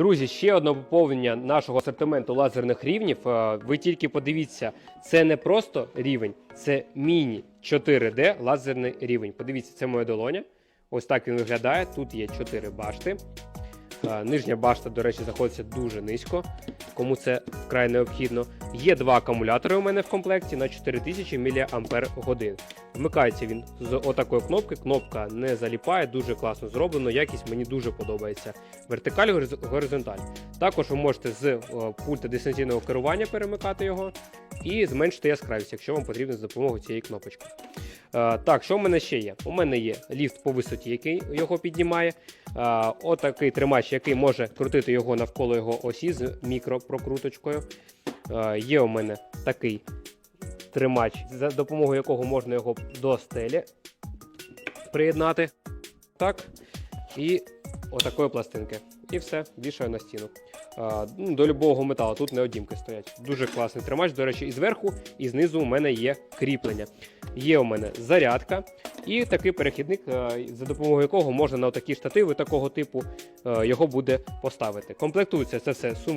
Друзі, ще одне поповнення нашого асортименту лазерних рівнів. Е, Ви тільки подивіться, це не просто рівень, це міні 4D лазерний рівень. Подивіться, це моя долоня. Ось так він виглядає. Тут є 4 башти. Нижня башта, до речі, знаходиться дуже низько, кому це вкрай необхідно. Є два акумулятори у мене в комплекті на 4000 мАч. Вмикається він з отакої кнопки. Кнопка не заліпає, дуже класно зроблено. Якість мені дуже подобається. Вертикаль горизонталь. Також ви можете з пульта дистанційного керування перемикати його і зменшити яскравість, якщо вам потрібно за допомогою цієї кнопочки. Е, так, що в мене ще є? У мене є ліфт по висоті, який його піднімає. Е, отакий тримач, який може крутити його навколо його осі з мікропрокруточкою. Е, є у мене такий тримач, за допомогою якого можна його до стелі приєднати. Так. І отакої пластинки. І все, вішаю на стіну. Ну, до любого металу, тут не одімки стоять. Дуже класний тримач. До речі, і зверху, і знизу у мене є кріплення. Є у мене зарядка і такий перехідник, е, за допомогою якого можна на такі штативи такого типу е, його буде поставити. Комплектується це все сум.